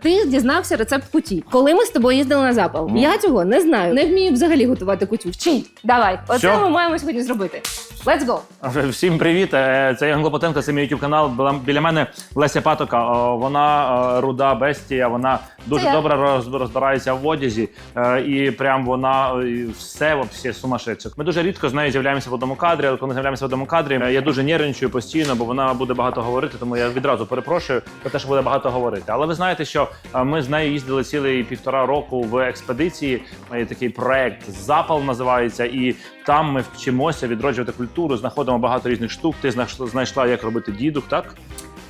Ти дізнався рецепт куті. Коли ми з тобою їздили на запал, Ну. я цього не знаю. Не вмію взагалі готувати кутю. Вчить. Давай, оце Всьо? ми маємо сьогодні зробити. Let's go! Всім привіт! Е, Це Ян Клопотенко, це мій YouTube канал. Біля- Біля мене Леся Патока. О, Вона е, руда бестія, вона дуже Це я. добре роз- розбирається в одязі. е, І прям вона е, все вообще сумасшедше. Ми дуже рідко з нею з'являємося в одному кадрі, але коли з'являємося в одному кадрі, е, я дуже нервничаю постійно, бо вона буде багато говорити, тому я відразу перепрошую про те, що буде багато говорити. Але ви знаєте, що е, ми з нею їздили цілий півтора року в експедиції. Є такий проект Запал називається, і там ми вчимося відроджувати культуру, знаходимо багато різних штук. Ти знайшла як робити дідух, так?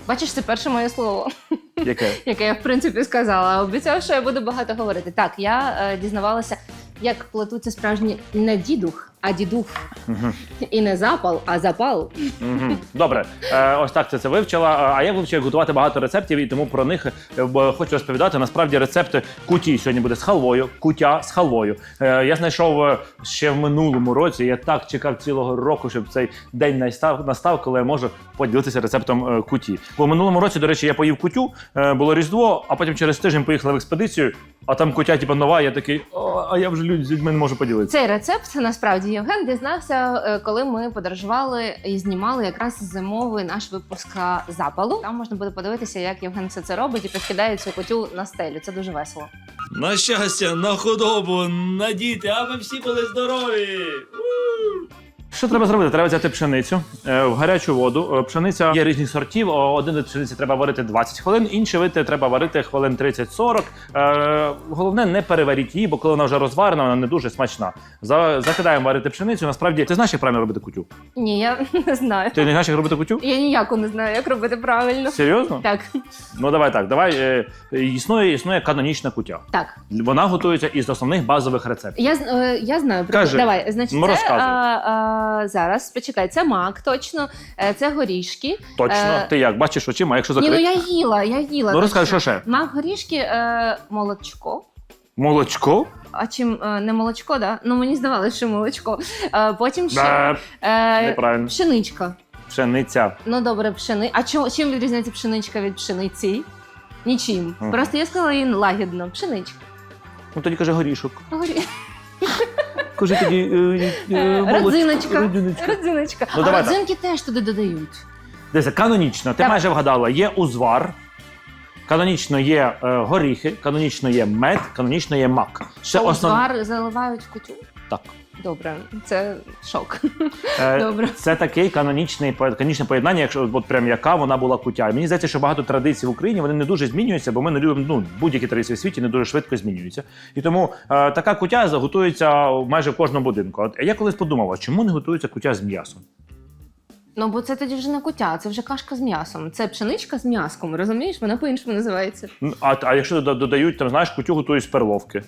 Бачиш, це перше моє слово, Яке? яке я в принципі сказала. Обіцяв, що я буду багато говорити. Так, я е, дізнавалася, як плетуться справжні не дідух, а дідух. І не запал, а запал. Мгм. Добре, Е, ось так ти це вивчила. А я вивчив як готувати багато рецептів, і тому про них е, б- хочу розповідати. Насправді рецепти куті сьогодні буде з халвою, кутя з халвою. Е, Я знайшов е, ще в минулому році. Я так чекав цілого року, щоб цей день настав, настав, коли я можу поділитися рецептом е, куті. Бо в минулому році, до речі, я поїв кутю, е, було різдво, а потім через тиждень поїхали в експедицію. А там кутя, типу, нова. Я такий, «О, а я вже люд- з людьми не можу поділитися. Цей рецепт насправді Євген дізнався, е, коли ми подорожували і знімали якраз зимовий наш випуск е, запалу. Там можна буде подивитися, як Євген все це робить і підкидає цю котю на стелю. Це дуже весело. На щастя, на худобу, на діти, аби всі були здорові. Що треба зробити? Треба взяти пшеницю е, в гарячу воду. Е, Пшениця є різних сортів. Один вид пшениці треба варити 20 хвилин, інший вид треба варити хвилин 30-40. Е, головне, не переваріть її, бо коли вона вже розварена, вона не дуже смачна. За, закидаємо варити пшеницю. Насправді, ти знаєш, як правильно робити кутю? Ні, я не знаю. Ти не знаєш, як робити кутю? Я ніяко не знаю, як робити правильно. Серйозно? Так, Ну давай так. Давай існує, існує канонічна кутя. так. Вона готується із основних базових рецептів. Я, я знаю про Кажи. Давай, значить, Ну, це а, а, зараз. Почекай, це мак, точно. Е, Це горішки. Точно, Е, ти як бачиш очима, якщо Ні, ну я їла, я їла. Ну розкажи, що ще? Мак, горішки, е, молочко. Молочко? А чим не молочко, да? Ну мені здавалося, що молочко. Потім ще Неправильно. пшеничка. Пшениця. Ну добре, пшени. А чо, чим відрізняється пшеничка від пшениці? Нічим. Просто я сказала їй лагідно. Пшеничка. Ну тоді каже горішок. Горі... Кажи тоді е, е, молоч- Родзиночка. родзиночка. Родзиночка. Ну, а давай так. родзинки теж туди додають. Дивися, канонічно, ти майже вгадала, є узвар, канонічно є е, горіхи, канонічно є мед, канонічно є мак. Ще основ... узвар заливають в кутю? Так. Добре, це шок. Е, Добре. Це такий канонічний канонічне поєднання, якщо от прям яка вона була кутя. Мені здається, що багато традицій в Україні вони не дуже змінюються, бо ми не любимо ну, будь-які традиції в світі не дуже швидко змінюються. І тому е, така кутя готується майже в кожному будинку. От я колись подумав, а чому не готується кутя з м'ясом? Ну, бо це тоді вже не кутя, це вже кашка з м'ясом. Це пшеничка з м'яском, розумієш? Вона по-іншому називається. Ну, А, а якщо додають, там знаєш, кутю готують з перловки.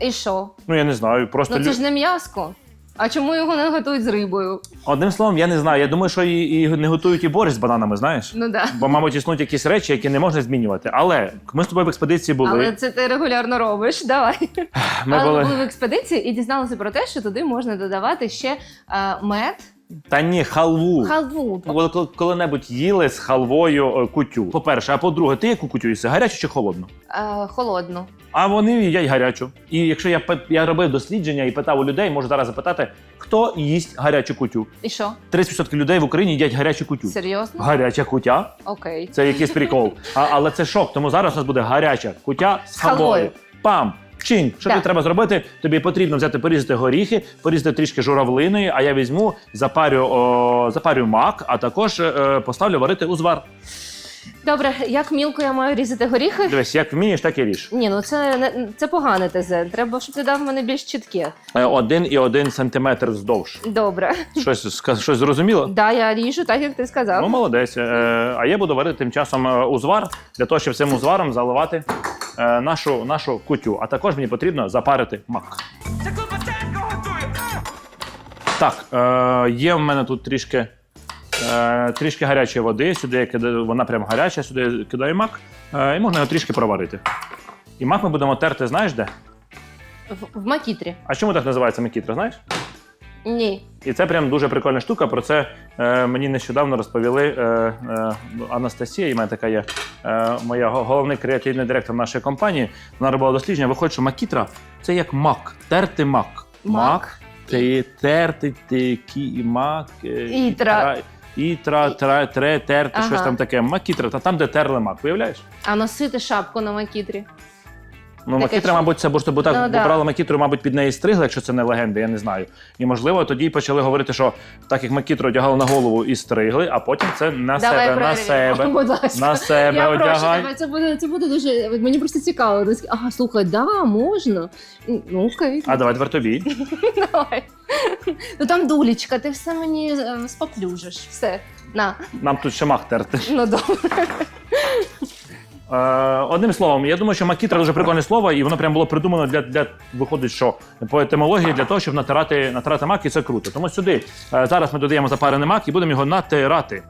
І що? Ну я не знаю, просто Ну це лю- ж не м'яско. А чому його не готують з рибою? одним словом, я не знаю. Я думаю, що і, і не готують і борщ з бананами, знаєш. Ну да. Бо, мабуть, існують якісь речі, які не можна змінювати. Але ми з тобою в експедиції були. Але це ти регулярно робиш. Давай. Ми Але були... ми були в експедиції і дізналися про те, що туди можна додавати ще е, мед, Та ні, халву. халву. Коли, коли- коли-небудь їли з халвою е, кутю. По-перше, а по-друге, ти яку кутю їси? Гарячу чи холодну? Е, холодну. А вони їдять гарячу. І якщо я пи- я робив дослідження і питав у людей, можу зараз запитати, хто їсть гарячу кутю. І що? 30% людей в Україні їдять гарячу кутю. Серйозно? Гаряча кутя Окей. це якийсь прикол. А, але це шок. Тому зараз у нас буде гаряча кутя з З халвою. халвою. Пам! Чин, що Так. тобі треба зробити? Тобі потрібно взяти порізати горіхи, порізати трішки журавлиної, а я візьму, запарю, о, запарю мак, а також е, поставлю варити узвар. Добре, як мілко я маю різати горіхи? Дивись, як вмієш, так і ріж. Ні, ну це не це погане ТЗ. Треба, щоб ти дав мене більш чітке. Е, Один і один сантиметр вздовж. Добре. Щось, ска- щось зрозуміло? Да, я ріжу, так як ти сказав. Ну, молодець. Е, А я буду варити тим часом е, узвар для того, щоб цим узваром заливати е, нашу, нашу кутю. А також мені потрібно запарити мак. Так, е, є в мене тут трішки, е, трішки гарячої води. Сюди я кидаю, вона прям гаряча, сюди я кидаю мак. Е, і можна його трішки проварити. І мак ми будемо терти, знаєш де? В, в макітрі. А чому так називається мекітра, знаєш? Ні. І це прям дуже прикольна штука. Про це е, мені нещодавно розповіли е, е, Анастасія, і мене така є е, моя головний креативний директор нашої компанії. Вона робила дослідження. Виходить, що макітра це як мак, терти мак. Мак. є терти, ти, кі, мак. е, Ітра. Ітра, тра, тре, терти, Ага. щось там таке. Макітра, та там, де терли мак, виявляєш? А носити шапку на макітрі. Ну, Таке макітра, мабуть, це бо ж бо так Ну, да. брали макітру, мабуть, під неї стригли, якщо це не легенда, я не знаю. І можливо, тоді почали говорити, що так як макітру одягали на голову і стригли, а потім це на Давай себе, на перевіримо, себе. будь ласка. На себе Я прошу одягай. тебе, це буде, це буде дуже. Мені просто цікаво. Ти Ага, слухай, да, можна. Ну, окей. А давай тепер тобі. Давай. Ну там дулечка, ти все мені е, споплюжиш. Все. На. Нам тут ще мах терти. Ну добре. Е, одним словом, я думаю, що макітра дуже прикольне слово, і воно прям було придумано для, для виходить, що по етимології для того, щоб натирати, натирати мак, і це круто. Тому сюди е, зараз ми додаємо запарений мак і будемо його натирати.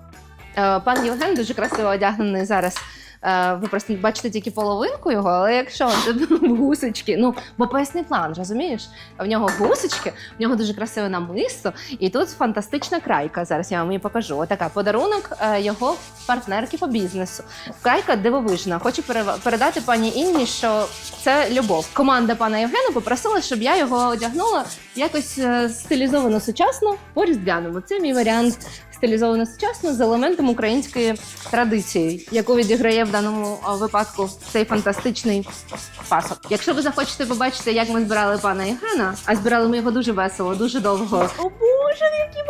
Е, Пан Євген дуже красиво одягнений зараз. Е, Ви просто бачите тільки половинку його, але якщо це гусочки, ну бо поясний план, розумієш? В нього гусочки, в нього дуже красиве намисто, і тут фантастична крайка. Зараз я вам її покажу. Отака подарунок е, його партнерки по бізнесу. Крайка дивовижна. Хочу передати пані Інні, що це любов. Команда пана Євгена попросила, щоб я його одягнула якось е, стилізовано сучасно по різдвяному. Це мій варіант стилізовано сучасно з елементом української традиції, яку відіграє в даному випадку цей фантастичний пасок. Якщо ви захочете побачити, як ми збирали пана Євгена, а збирали ми його дуже весело, дуже довго. О Боже, які!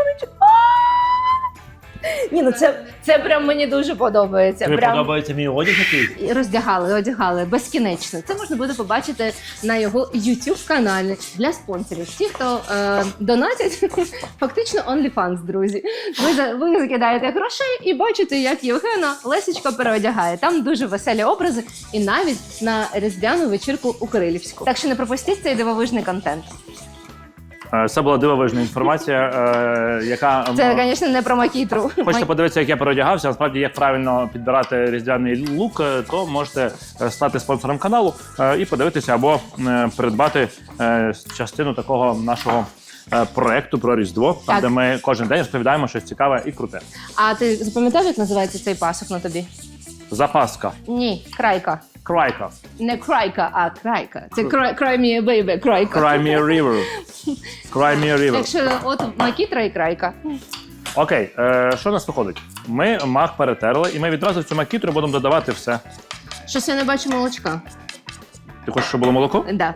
Ні, ну це, це прям мені дуже подобається. Тобі прям... подобається мій одяг який? І роздягали, одягали безкінечно. Це можна буде побачити на його youtube каналі для спонсорів. Ті, хто е, донатять, фактично OnlyFans, друзі. Ви, за- ви закидаєте грошей і бачите, як Євгена Лесечка переодягає. Там дуже веселі образи, і навіть на різдвяну вечірку у Кирилівську. Так що не пропустіть цей дивовижний контент. Е, Це була дивовижна інформація, е, яка м, Це, звісно, не про макітру. Хочете подивитися, як я переодягався, насправді як правильно підбирати різдвяний лук, е, то можете е, стати спонсором каналу е, і подивитися або е, придбати е, частину такого нашого. е, Проекту про Різдво, там Так. де ми кожен день розповідаємо щось цікаве і круте. А ти запам'ятав, як називається цей пасок на тобі? Запаска, Ні, крайка. Крайка, Не крайка, а крайка. Це край, бейбе, baby, крайка. Crimea River. Crimea River. Якщо от макітра і крайка. Окей, е, що у нас виходить? Ми мак перетерли, і ми відразу в цю макітру будемо додавати все. Щось я не бачу молочка. Ти хочеш, щоб було молоко? Да.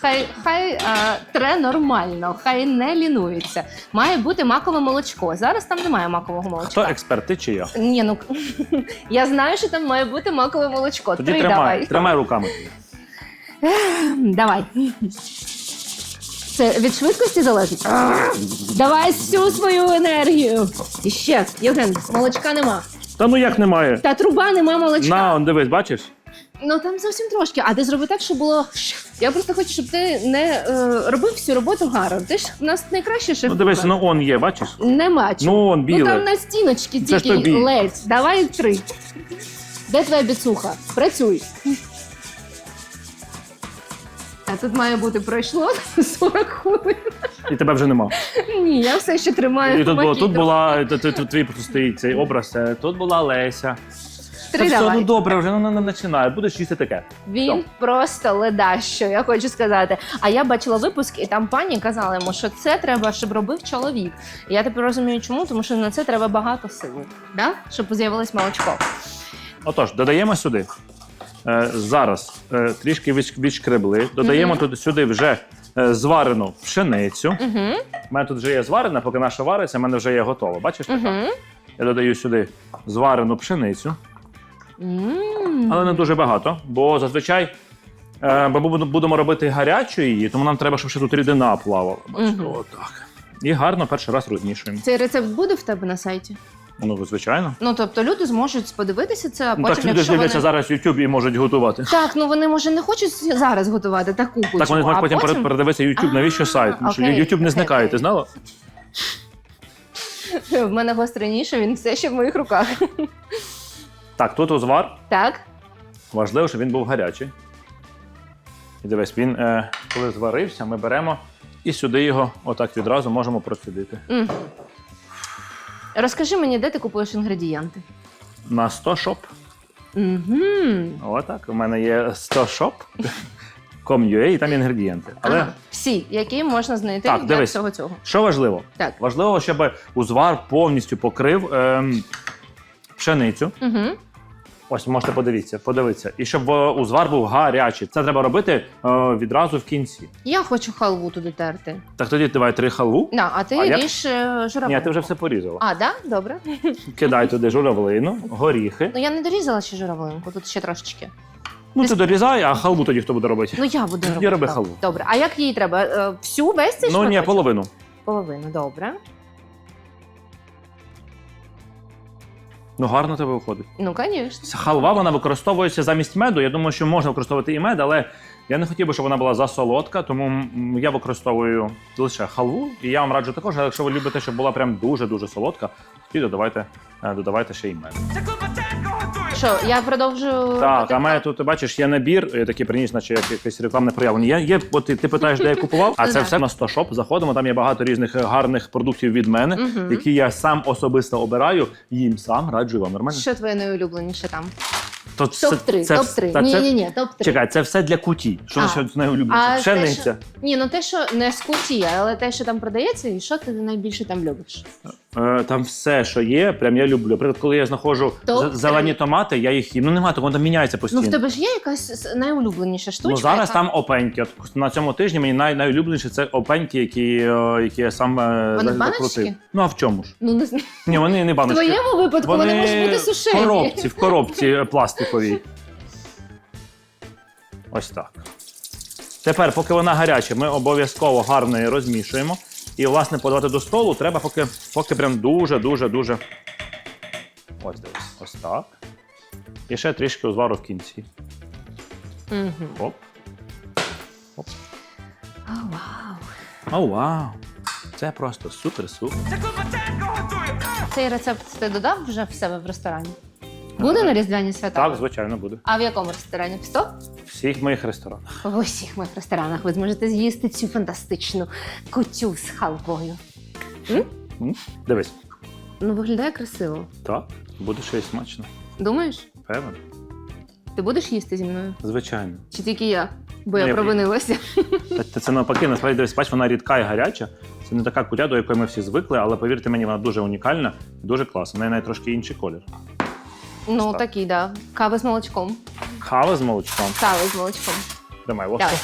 Хай, хай а, тре нормально, хай не лінується. Має бути макове молочко. Зараз там немає макового молочка. Хто експерт, ти чи я? Ні, ну я знаю, що там має бути макове молочко. Тоді Три тримай, давай. тримай руками. Давай. Це від швидкості залежить. Давай всю свою енергію. І ще, Євген, молочка нема. Та ну як немає? Та труба нема молочка. На, он дивись, бачиш? Ну там зовсім трошки. А ти зроби так, щоб було. Я просто хочу, щоб ти не е, робив всю роботу гарно. Ти ж в нас найкраще шеф. Ну дивись, ну он є, бачиш? Нема чого. Ну он Ну там на стіночці Це ж тільки тобі. ледь. Давай три. Де твоя біцуха? Працюй. А тут має бути пройшло 40 хвилин. І тебе вже нема. Ні, я все ще тримаю. І тут, було, тут була т- т- т- твій просто стоїть цей образ. е, Тут була Леся. Три Та все, давай. ну добре, вже ну, не починає. Будеш їсти таке. Він Все. просто ледащо, я хочу сказати. А я бачила випуск, і там пані казала йому, що це треба, щоб робив чоловік. І я тепер розумію, чому, тому що на це треба багато сили, да? щоб з'явилось молочко. Отож, додаємо сюди. Е, зараз е, трішки відш- відшкребли. Додаємо туди сюди вже е, зварену пшеницю. Угу, У мене тут вже є зварена, поки наша вариться, в мене вже є готова. Бачиш? така? угу. Я додаю сюди зварену пшеницю. Але не дуже багато, бо зазвичай е, ми будемо робити гарячу її, тому нам треба, щоб ще тут рідина плавала. Бачите, отак. І гарно перший раз розмішуємо. Цей рецепт буде в тебе на сайті? Ну, звичайно. Ну тобто люди зможуть подивитися це, а Ну, потім, так люди ж дивляться вони... зараз YouTube і можуть готувати. Так, ну вони може не хочуть зараз готувати таку кучу, Так вони а зможуть потім потім... передивитися YouTube, навіщо сайт? Тому що окей, YouTube не окей, зникає, окей. ти знала? В мене гостриніше, він все ще в моїх руках. Так, тут узвар. Так? Важливо, щоб він був гарячий. І дивись, він, е, коли зварився, ми беремо І сюди його отак відразу можемо процідити. Мгм. Розкажи мені, де ти купуєш інгредієнти? На 100 шоп. Угу. Отак. У мене є 100 шоп. Com.ua, і там інгредієнти. Але Ага. Всі, які можна знайти Так, для дивись. всього цього. що важливо? Так. Важливо, щоб узвар повністю покрив ем, пшеницю. Угу. Ось можете подивитися, подивитися. І щоб е, узвар був гарячий. Це треба робити е, відразу в кінці. Я хочу халву туди терти. Так тоді давай три халву. На, а ти А як? ріж е, журавлину. Ні, ти вже все порізала. А, да? Добре. Кидай туди журавлину, горіхи. Ну я не дорізала ще журавлинку, тут ще трошечки. Ну ти дорізай, а халву тоді хто буде робити? Ну я буду робити. роби так. халву. Добре. А як її треба? Е, Всю весь цей Ну ні, шматочок? половину. Половину, добре. Ну гарно тебе виходить. Ну, звісно. Халва вона використовується замість меду. Я думаю, що можна використовувати і мед, але я не хотів би, щоб вона була засолодка, тому я використовую лише халву. І я вам раджу також, якщо ви любите, щоб була прям дуже-дуже солодка, тоді додавайте, е, додавайте ще й мед. Що, я продовжую. Так, а мене тут ти бачиш, є набір, я такий приніс, наче як якесь рекламне проявлення. Є, є, ти, ти питаєш, де я купував, а це все на 100 шоп. Заходимо. Там є багато різних е, гарних продуктів від мене, які я сам особисто обираю. Їм сам раджу вам нормально. Що твоє найулюбленіше там? То це- Топ-3, це- топ-3. та Ні, це- ні, ні, топ-3. Чекай, це все для куті. Що А. з найулюбленіше? Те, Пшениця. що- Ні, ну те, що не з куті, але те, що там продається, і що ти найбільше там любиш? Е, Там все, що є, прям я люблю. Наприклад, коли я знаходжу Топ з- зелені томати, я їх їм. Ну немає такого, воно там міняється Ну, постійно. в тебе ж є якась с- найулюбленіша штучка? Ну, зараз яка- там опеньки. От на цьому тижні мені най, найулюбленіше це опеньки, які, е, які я сам е, Вони баночки? закрутив. Ну а в чому ж? Ну, не знаю. Ні, вони не В баночки. твоєму випадку вони, можуть бути в сушені. коробці, в коробці е, пластиковій. Ось так. Тепер, поки вона гаряча, ми обов'язково гарно її розмішуємо. І, власне, подавати до столу треба, поки, поки прям дуже, дуже, дуже. Ось дивись. Ось так. І ще трішки узвару в кінці. Мгм. Оп. О, вау. О, вау. Це просто супер-супер. Цей рецепт ти додав вже в себе в ресторані? Буде на різдвяні свята? Так, звичайно, буде. А в якому ресторані? В 100? В всіх моїх ресторанах. В усіх моїх ресторанах ви зможете з'їсти цю фантастичну кутю з халвою. М? Дивись. Ну, виглядає красиво. Так, буде ще й смачно. Думаєш, Певно. ти будеш їсти зі мною? Звичайно. Чи тільки я? Бо Ну, я я- провинилася. Та- та Це навпаки, насправді дивись, бач, вона рідка і гаряча. Це не така кутя, до якої ми всі звикли, але повірте мені, вона дуже унікальна, дуже класна. В неї навіть трошки інший колір. Ну, Так. такий, да. Кава з молочком. Кава з молочком. Кава з молочком. Тримай ложку. Давай.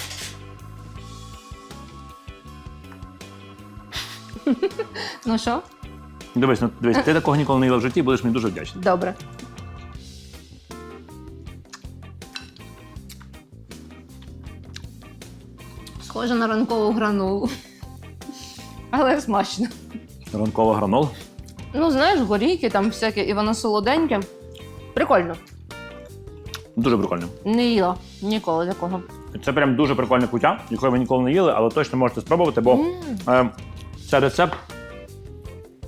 Ну що? Дивись, ну дивись, ти такого ніколи не їла в житті, будеш мені дуже вдячний. Добре. Схоже на ранкову гранулу. Але смачно. Ранкова гранола. Ну, знаєш, горіхи там всяке, і воно солоденьке. Прикольно. Дуже прикольно. Не їла ніколи такого. Це прям дуже прикольна кутя, якої ви ніколи не їли, але точно можете спробувати, бо е, це рецепт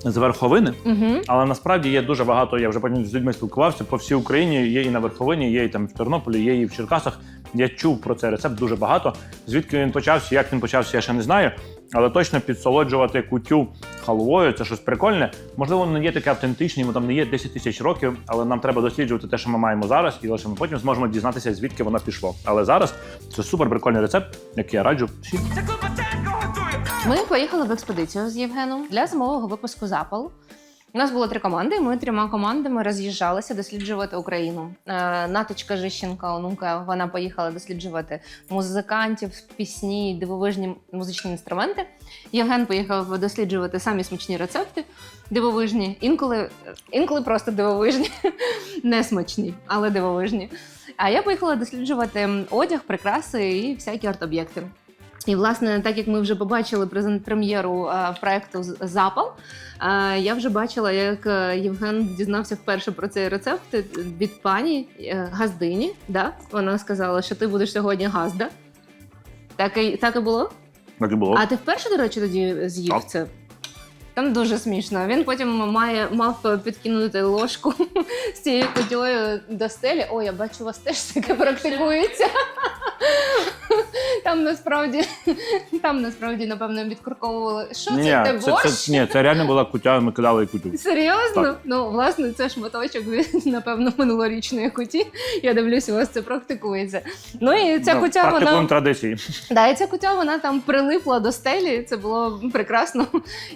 з верховини. Угу. Але насправді є дуже багато. Я вже потім з людьми спілкувався по всій Україні. Є і на Верховині, є і там в Тернополі, є і в Черкасах. Я чув про цей рецепт дуже багато. Звідки він почався, як він почався, я ще не знаю. Але точно підсолоджувати кутю халвою це щось прикольне. Можливо, воно не є таке автентичне, йому там не є 10 тисяч років, але нам треба досліджувати те, що ми маємо зараз, і лише ми потім зможемо дізнатися, звідки воно пішло. Але зараз це супер прикольний рецепт, який я раджу всім. Ми поїхали в експедицію з Євгеном для зимового випуску запал. У нас було три команди. і Ми трьома командами роз'їжджалися досліджувати Україну. Е, Наточка Жищенка, онука, вона поїхала досліджувати музикантів, пісні, дивовижні музичні інструменти. Євген поїхав досліджувати самі смачні рецепти, дивовижні, інколи, інколи просто дивовижні, не смачні, але дивовижні. А я поїхала досліджувати одяг, прикраси і всякі арт-об'єкти. І, власне, так як ми вже побачили прем'єру е, проекту Запал, е, я вже бачила, як е, Євген дізнався вперше про цей рецепт від пані Газдині. Да? Вона сказала, що ти будеш сьогодні газда. Так і, так і було? Так і було. А ти вперше, до речі, тоді з'їв Так. це? Там дуже смішно. Він потім має, мав підкинути ложку з цією кутьою до стелі. О, я бачу, у вас теж таке практикується. Там насправді, там насправді, напевно, відкурковували. Що Ні, це? Це, борщ? це, ні, це реально була кутя, ми кидали кутю. Серйозно? Так. Ну, власне, це шматочок від, напевно, минулорічної куті. Я дивлюся, у вас це практикується. Ну і ця Ну, кутя, вона традиції. да, і ця кутя, вона там прилипла до стелі. Це було прекрасно.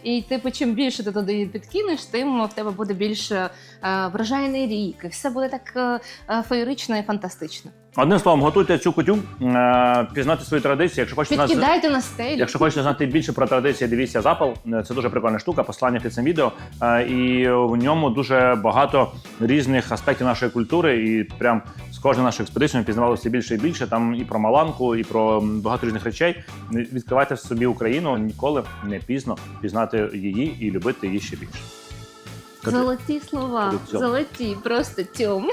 І типу, чим більше ти туди її підкинеш, тим в тебе буде більше е, врожайний рік, і все буде так е, е, феєрично і фантастично. Одним словом, готуйте цю кутю, е, пізнати свої традиції. Якщо хочете Підкидайте на стелю. якщо хочете знати більше про традиції, дивіться запал. Е, Це дуже прикольна штука. Послання під цим відео. Е, І в ньому дуже багато різних аспектів нашої культури. І прям з кожною нашою експедицією ми пізнавали все більше і більше. Там і про Маланку, і про м, багато різних речей. Відкривайте в собі Україну ніколи не пізно пізнати її і любити її ще більше. Золоті слова, Кажи, золоті, просто тьом.